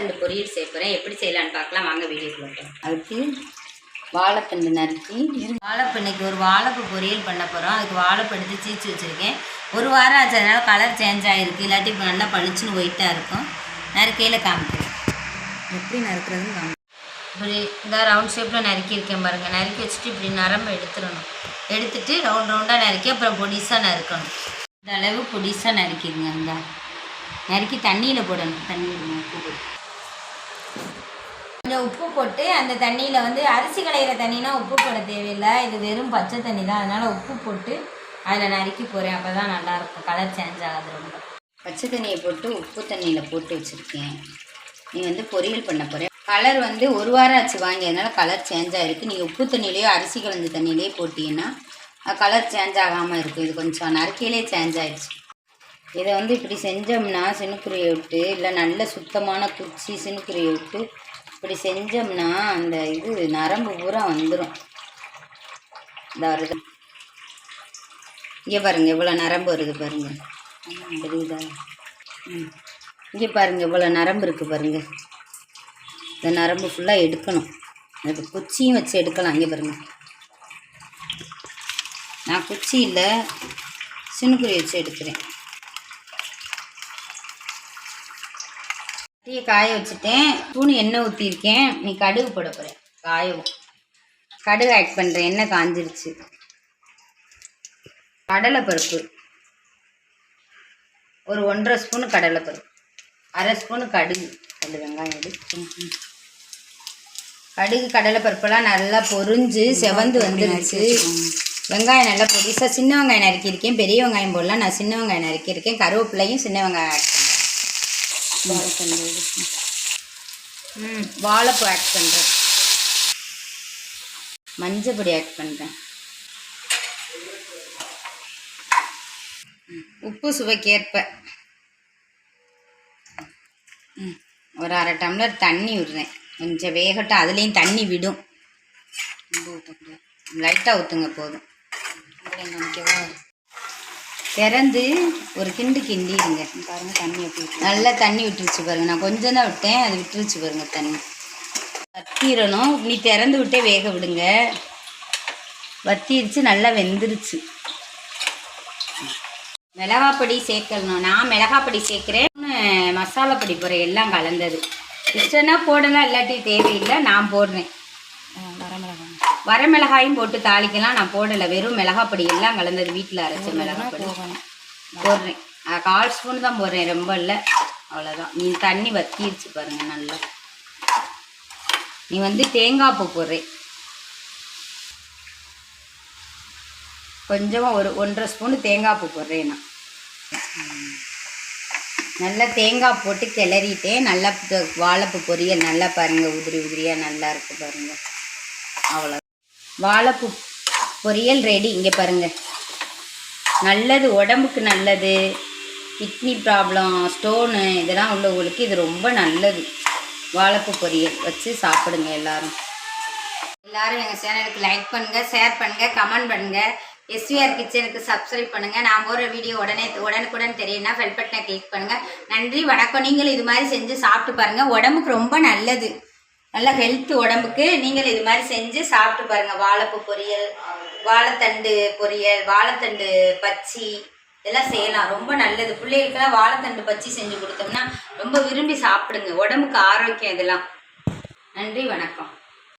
வாழைத்தண்டு பொரியல் செய்ய போகிறேன் எப்படி செய்யலான்னு பார்க்கலாம். வாங்க வீடியோ போட்டோம் அதுக்கு வாழைத்தண்டு நறுக்கி வாழைப்பண்ணைக்கு ஒரு வாழைப்பு பொரியல் பண்ண போகிறோம் அதுக்கு வாழைப்பு சீச்சு வச்சுருக்கேன். ஒரு வாரம் ஆச்சு. அதனால் கலர் சேஞ்ச் ஆகிருக்கு இல்லாட்டி இப்போ நல்லா பளிச்சுன்னு ஒயிட்டாக இருக்கும். நறுக்கையில் காமிக்கிறேன். எப்படி நறுக்கிறதுன்னு இப்படி இந்த ரவுண்ட் ஷேப்பில் நறுக்கியிருக்கேன் பாருங்கள் நறுக்கி வச்சுட்டு இப்படி நரம்பு எடுத்துடணும். எடுத்துட்டு ரவுண்ட் ரவுண்டாக நறுக்கி அப்புறம் பொடிசாக நறுக்கணும். இந்த அளவு பொடிசாக நறுக்கிடுங்க. இந்த. நறுக்கி தண்ணியில் போடணும். தண்ணியில் போட்டு கொஞ்சம் உப்பு போட்டு அந்த தண்ணியில் வந்து அரிசி களையிற தண்ணினா உப்பு போட தேவையில்லை. இது வெறும் பச்சை தண்ணி தான். அதனால் உப்பு போட்டு அதில் நறுக்கி போகிறேன் அப்போ தான் நல்லாயிருக்கும் கலர் சேஞ்ச் ஆகாது ரொம்ப. பச்சை தண்ணியை போட்டு உப்பு தண்ணியில் போட்டு வச்சுருக்கேன். நீ வந்து பொரியல் பண்ண போகிறேன் கலர் வந்து ஒரு வாரம் ஆச்சு வாங்கியதுனால கலர் சேஞ்ச் ஆகிருக்கு நீங்கள் உப்பு தண்ணியிலையோ அரிசி கலந்த தண்ணியிலையோ போட்டிங்கன்னா கலர் சேஞ்ச் ஆகாமல் இருக்கும். இது கொஞ்சம் நறுக்கையிலே சேஞ்ச் ஆகிடுச்சு இதை வந்து இப்படி செஞ்சோம்னா சினுக்குருவியை விட்டு இல்லை நல்ல சுத்தமான குச்சி சினுக்குருவியை விட்டு இப்படி செஞ்சோம்னா அந்த இது நரம்பு பூரா வந்துடும் இந்த வருது இங்கே பாருங்கள் இவ்வளோ நரம்பு வருது பாருங்கள் தெரியுதா? ம். இங்கே பாருங்கள் இவ்வளோ நரம்பு இருக்குது பாருங்கள் இந்த நரம்பு ஃபுல்லாக எடுக்கணும். அது குச்சியும் வச்சு எடுக்கலாம் இங்கே பாருங்கள் நான் குச்சி இல்லை சினுக்குருவி வச்சு எடுக்கிறேன். தீயை காய வச்சுட்டேன். ஸ்பூன் எண்ணெய் ஊற்றிருக்கேன் நீ கடுகு போட போகிறேன் காயவும். கடுகு ஆட் பண்ணுறேன் எண்ணெய் காஞ்சிருச்சு. கடலைப்பருப்பு. ஒரு ஒன்றரை ஸ்பூனு கடலைப்பருப்பு. அரை ஸ்பூனு கடுகு. ரெண்டு வெங்காயம் எடு. ம், ம். கடுகு கடலைப்பருப்பெல்லாம் நல்லா பொரிஞ்சு செவந்து வந்துருச்சு. வெங்காயம் நல்லா பொடிசாக சின்ன வெங்காயம் நறுக்கியிருக்கேன். பெரிய வெங்காயம் போடலாம். நான் சின்ன வெங்காயம் நறுக்கியிருக்கேன். கருவேப்பிலையும் சின்ன வெங்காயம் எடுத்து. ம் வாழைப்பூ ஆட் பண்ணுறேன் மஞ்சள் பொடி ஆட் பண்ணுறேன் உப்பு சுவைக்கேற்ப. ம், ஒரு அரை டம்ளர் தண்ணி விடுறேன். கொஞ்சம் வேகட்டும் அதுலேயும் தண்ணி விடும். லைட்டாக ஊற்றுங்க போதும். திறந்து ஒரு கிண்டு கிண்டிடுங்க. பாருங்க தண்ணி எப்படி நல்லா தண்ணி விட்டுருச்சு பாருங்க. நான் கொஞ்சம் தான் விட்டேன். அது விட்டுருச்சு பாருங்க தண்ணி. வத்திரணும். நீ திறந்து விட்டே வேக விடுங்க. வத்திருச்சு நல்லா வெந்துருச்சு. மிளகாப்பொடி சேர்க்கணும். நான் மிளகாப்பொடி சேர்க்குறேன். மசாலா பொடி எல்லாம் கலந்தது. இஷ்டம்னா போடலாம் இல்லாட்டி தேவையில்லை. நான் போடுறேன். வரமிளகாயும் போட்டு தாளிக்கலாம். நான் போடலை. வெறும் மிளகாப்பொடி எல்லாம் கலந்தது வீட்டில் அரைச்ச மிளகாப்பொடி போடுறேன். கால் ஸ்பூன் தான் போடுறேன். ரொம்ப இல்லை. அவ்வளோதான் நீ தண்ணி வத்திருச்சு பாருங்க நல்லா. நீ வந்து தேங்காய் பூ போடுறேன் கொஞ்சமாக ஒரு ஒன்றரை ஸ்பூனு தேங்காய் பூ போடுறேன் நான். நல்லா தேங்காய் போட்டு கிளறிட்டேன் நல்லா வாழைப்பூ பொரியல் நல்லா பாருங்கள் உதிரி உதிரியாக நல்லா இருக்கு பாருங்கள் அவ்வளோ வாழைப்பூ பொரியல் ரெடி இங்கே பாருங்கள் நல்லது உடம்புக்கு நல்லது. கிட்னி ப்ராப்ளம் ஸ்டோனு இதெல்லாம் உள்ளவங்களுக்கு இது ரொம்ப நல்லது. வாழைப்பூ பொரியல் வச்சு சாப்பிடுங்க எல்லாரும். எல்லாரும் எங்கள் சேனலுக்கு லைக் பண்ணுங்கள் ஷேர் பண்ணுங்கள் கமெண்ட் பண்ணுங்கள் எஸ்விஆர் கிச்சனுக்கு சப்ஸ்கிரைப் பண்ணுங்கள் நான் போகிற வீடியோ உடனே உடனுக்குடன் தெரியும்னா பெல் பட்டனை கிளிக் பண்ணுங்கள் நன்றி வணக்கம். நீங்களும் இது மாதிரி செஞ்சு சாப்பிட்டு பாருங்கள் உடம்புக்கு ரொம்ப நல்லது. நல்ல ஹெல்த் உடம்புக்கு நீங்கள் இது மாதிரி செஞ்சு சாப்பிட்டு பாருங்கள் வாழைப்பூ பொரியல் வாழைத்தண்டு பொரியல் வாழைத்தண்டு பச்சி இதெல்லாம் செய்யலாம். ரொம்ப நல்லது. பிள்ளைகளுக்கெல்லாம் வாழைத்தண்டு பச்சி செஞ்சு கொடுத்தோம்னா ரொம்ப விரும்பி சாப்பிடுங்க. உடம்புக்கு ஆரோக்கியம் இதெல்லாம். நன்றி வணக்கம்.